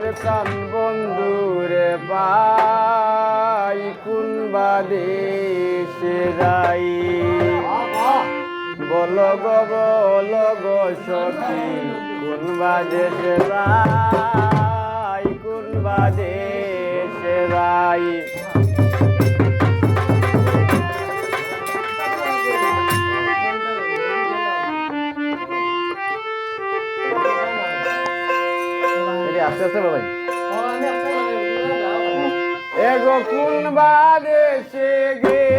প্রাণ বন্ধুরে পাই কোন বাদেশে যাই? বল গো বল গো সখী কোন বাদেশে যাই কোন বাদেশে যাই? আছে বাবাই এগো কোন বাদেশে গে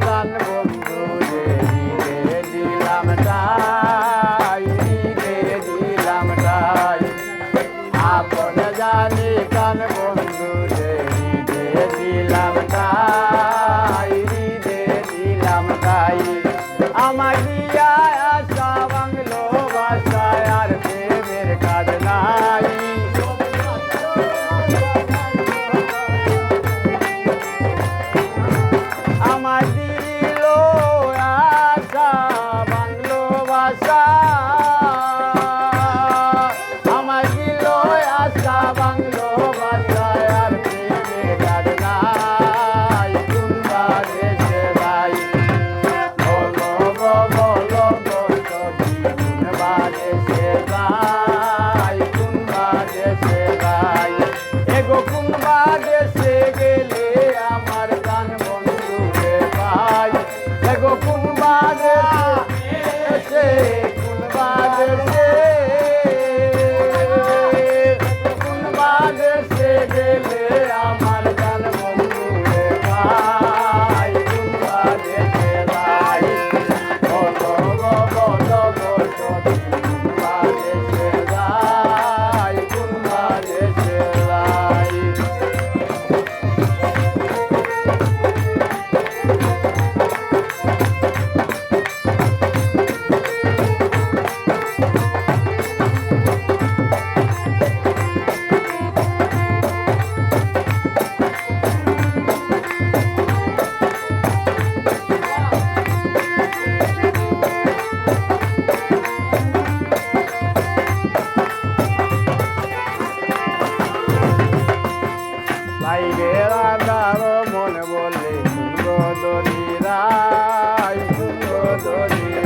প্রাণ বন্ধু দিলাম তা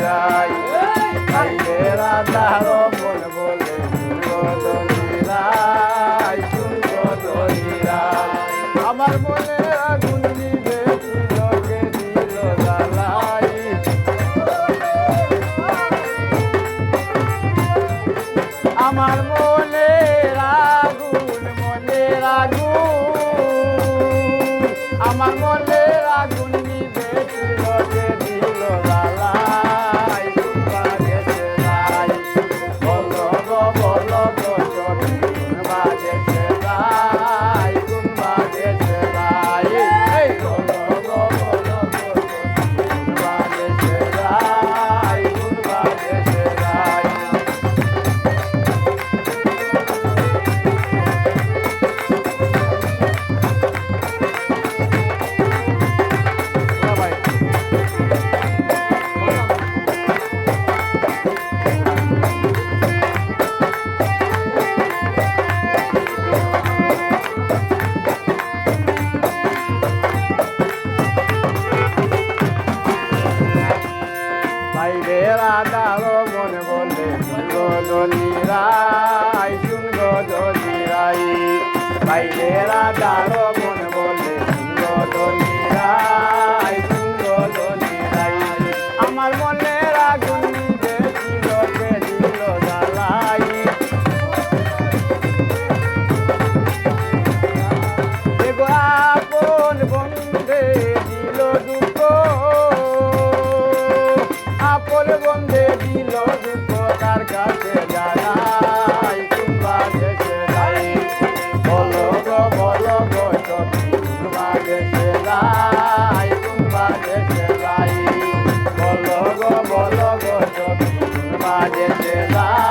রাই রাধা রয় বাইরে রাধার মন verdade.